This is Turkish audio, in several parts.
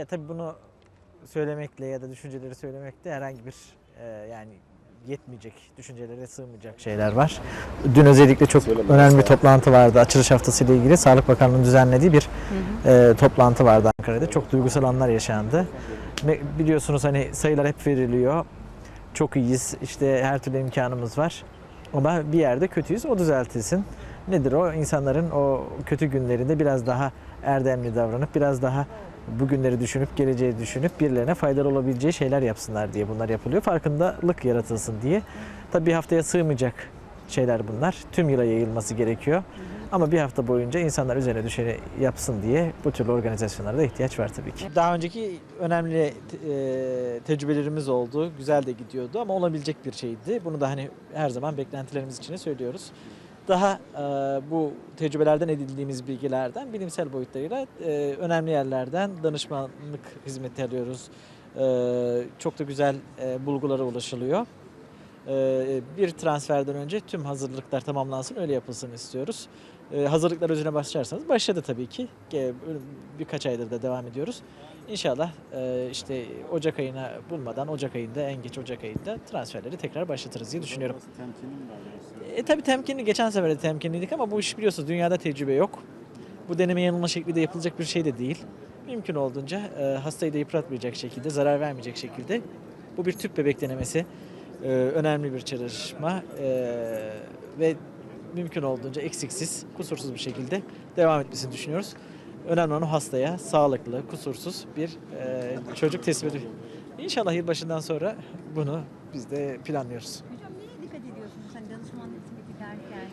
Ya tabii bunu söylemekle ya da düşünceleri söylemekle herhangi bir e, yani yetmeyecek, düşüncelere sığmayacak şeyler var. Dün özellikle çok önemli bir toplantı vardı. Açılış haftası ile ilgili Sağlık Bakanlığı'nın düzenlediği bir e, toplantı vardı Ankara'da. Çok duygusal anlar yaşandı. Biliyorsunuz hani sayılar hep veriliyor. Çok iyiyiz. İşte her türlü imkanımız var. Ama bir yerde kötüyüz. O düzeltilsin. Nedir o? İnsanların o kötü günlerinde biraz daha erdemli davranıp biraz daha bugünleri düşünüp geleceği düşünüp birilerine faydalı olabileceği şeyler yapsınlar diye bunlar yapılıyor. Farkındalık yaratılsın diye. Tabii bir haftaya sığmayacak şeyler bunlar. Tüm yıla yayılması gerekiyor. Ama bir hafta boyunca insanlar üzerine düşeni yapsın diye bu türlü organizasyonlara da ihtiyaç var tabii ki. Daha önceki önemli e, tecrübelerimiz oldu. Güzel de gidiyordu ama olabilecek bir şeydi. Bunu da hani her zaman beklentilerimiz içine söylüyoruz. Daha e, bu tecrübelerden edindiğimiz bilgilerden bilimsel boyutlarıyla e, önemli yerlerden danışmanlık hizmeti alıyoruz. E, çok da güzel e, bulgulara ulaşılıyor. E, bir transferden önce tüm hazırlıklar tamamlansın öyle yapılsın istiyoruz. E, hazırlıklar üzerine başlarsanız başladı tabii ki. Birkaç aydır da devam ediyoruz. İnşallah e, işte Ocak ayına bulmadan Ocak ayında en geç Ocak ayında transferleri tekrar başlatırız diye düşünüyorum. E tabi temkinli geçen sefer de temkinliydik ama bu iş biliyorsunuz dünyada tecrübe yok. Bu deneme yanılma şekliyle yapılacak bir şey de değil. Mümkün olduğunca e, hastayı da yıpratmayacak şekilde, zarar vermeyecek şekilde. Bu bir tüp bebek denemesi. E, önemli bir çalışma e, ve mümkün olduğunca eksiksiz, kusursuz bir şekilde devam etmesini düşünüyoruz. Önemli olan hastaya sağlıklı, kusursuz bir e, çocuk ediyor. İnşallah yılbaşından sonra bunu biz de planlıyoruz. Hocam neye dikkat ediyorsunuz hani danışmanlık derken?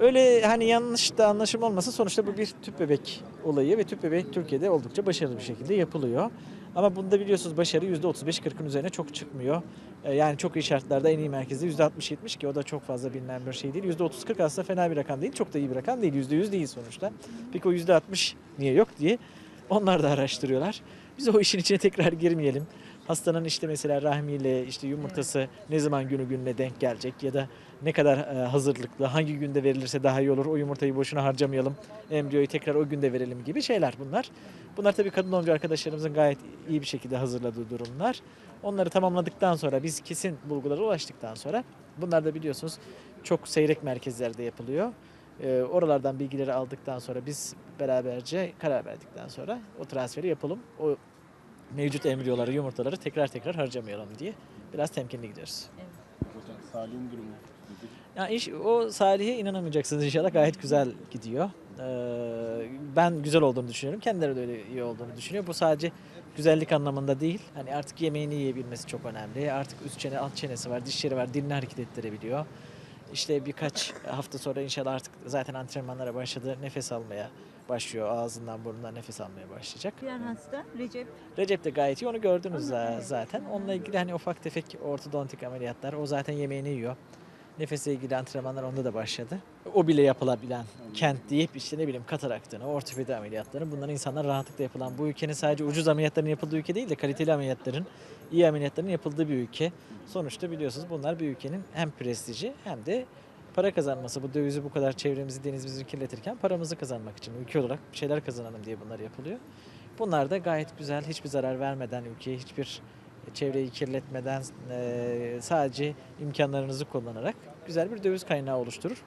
Öyle hani yanlış da anlaşım olmasın sonuçta bu bir tüp bebek olayı ve tüp bebek Türkiye'de oldukça başarılı bir şekilde yapılıyor. Ama bunda biliyorsunuz başarı %35-40'ın üzerine çok çıkmıyor. Ee, Yani çok iyi şartlarda en iyi merkezde %60-70 ki o da çok fazla bilinen bir şey değil. %30-40 aslında fena bir rakam değil. Çok da iyi bir rakam değil. %100 değil sonuçta. Peki o %60 niye yok diye onlar da araştırıyorlar. Biz o işin içine tekrar girmeyelim. Hastanın işte mesela rahmiyle işte yumurtası ne zaman günü gününe denk gelecek ya da ne kadar e, hazırlıklı, hangi günde verilirse daha iyi olur. O yumurtayı boşuna harcamayalım. Embriyoyu tekrar o günde verelim gibi şeyler bunlar. Bunlar tabii kadın doğumcu arkadaşlarımızın gayet iyi bir şekilde hazırladığı durumlar. Onları tamamladıktan sonra biz kesin bulgulara ulaştıktan sonra bunlar da biliyorsunuz çok seyrek merkezlerde yapılıyor. E, oralardan bilgileri aldıktan sonra biz beraberce karar verdikten sonra o transferi yapalım. O mevcut embriyoları, yumurtaları tekrar tekrar harcamayalım diye biraz temkinli gidiyoruz. Hocam Salih'in durumu nedir? Ya iş o Salih'e inanamayacaksınız inşallah gayet güzel gidiyor. Ee, ben güzel olduğunu düşünüyorum. Kendileri de öyle iyi olduğunu düşünüyor. Bu sadece güzellik anlamında değil. Hani artık yemeğini yiyebilmesi çok önemli. Artık üst çene, alt çenesi var, dişleri var, dilini hareket ettirebiliyor. İşte birkaç hafta sonra inşallah artık zaten antrenmanlara başladı. Nefes almaya başlıyor. Ağzından burnundan nefes almaya başlayacak. Diğer hasta Recep Recep de gayet iyi. Onu gördünüz za- zaten. Onunla ilgili hani ufak tefek ortodontik ameliyatlar. O zaten yemeğini yiyor. Nefesle ilgili antrenmanlar onda da başladı. O bile yapılabilen kent deyip işte ne bileyim kataraktını, ortopedi ameliyatları bunlar insanlar rahatlıkla yapılan. Bu ülkenin sadece ucuz ameliyatların yapıldığı ülke değil de kaliteli ameliyatların, iyi ameliyatların yapıldığı bir ülke. Sonuçta biliyorsunuz bunlar bir ülkenin hem prestiji hem de para kazanması. Bu dövizi bu kadar çevremizi, denizimizi kirletirken paramızı kazanmak için ülke olarak bir şeyler kazanalım diye bunlar yapılıyor. Bunlar da gayet güzel, hiçbir zarar vermeden ülkeye, hiçbir çevreyi kirletmeden sadece imkanlarınızı kullanarak güzel bir döviz kaynağı oluşturur.